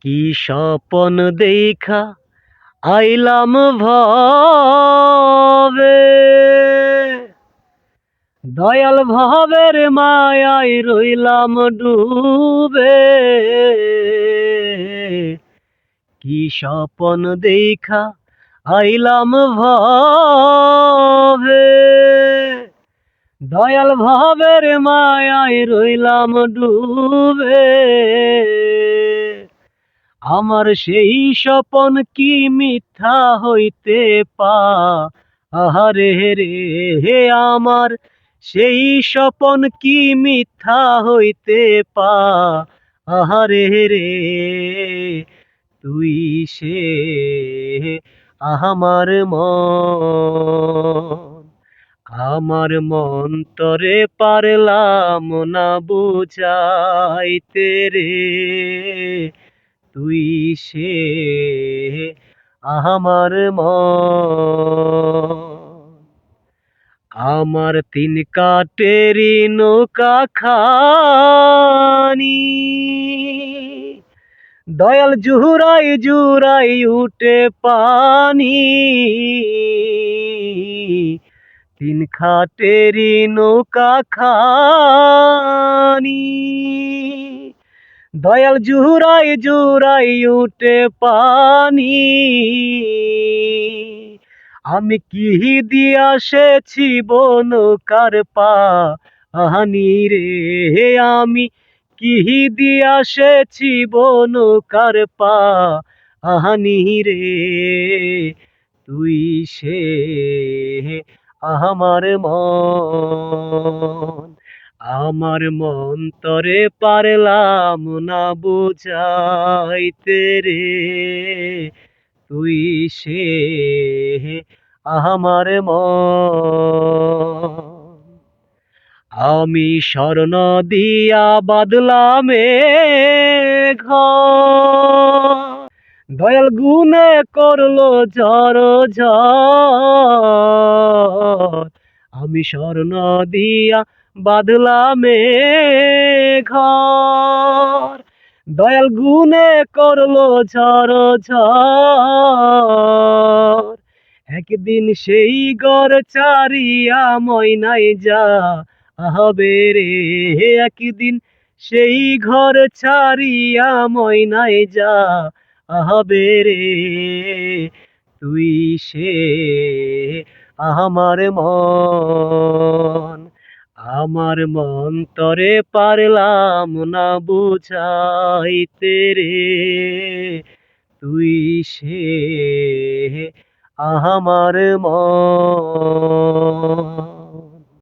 কি স্বপন দেখা আইলাম ভবে। দয়াল ভবের মায়ায় রইলাম ডুবে। কি স্বপন দেখা আইলাম ভবে। দয়াল ভবের মায়ায় রইলাম ডুবে। আমার সেই স্বপন কি মিথ্যা হইতে পা? আহারে রে, হে আমার সেই স্বপন কি মিথ্যা হইতে পা? আহারে রে, তুই সে আমার মন। আমার মন তরে পারলাম না বুঝাইতে রে। তুই সে আমার আমার তিন কাটেরি নৌকা খানি। দয়াল জুহুরাই জুরাই উঠে পানি। তিন খাটেরি নৌকা খানি। দয়াল জুহুরাই জুরাই উঠে পানি। আমি কি দিয়া সেছি বনকার পা আহানি রে, হে আমি কি দিয়া সেছি বনকার পা আহানি রে, তুই সে আমার মন। আমার মন তরে পারলাম না বুঝাইতে রে। তুই সে আমার মন। আমি স্বর্ণ দিয়া বাদলামে ঘর। দয়াল গুনে করল ঝড় ঝড়। আমি স্বর্ণ দিয়া বাদলামে ঘর। দয়াল গুনে করল ঝড় ঝড়। একদিন সেই গড় চারিয়া ময়নাই যা হবে রে। একদিন সেই ঘর ছাড়িয়া ময়নাই যা হবে রে। তুই সে আমার মন আমার মন তরে পারলাম না বুঝাইতে রে। তুই সে আমার মন।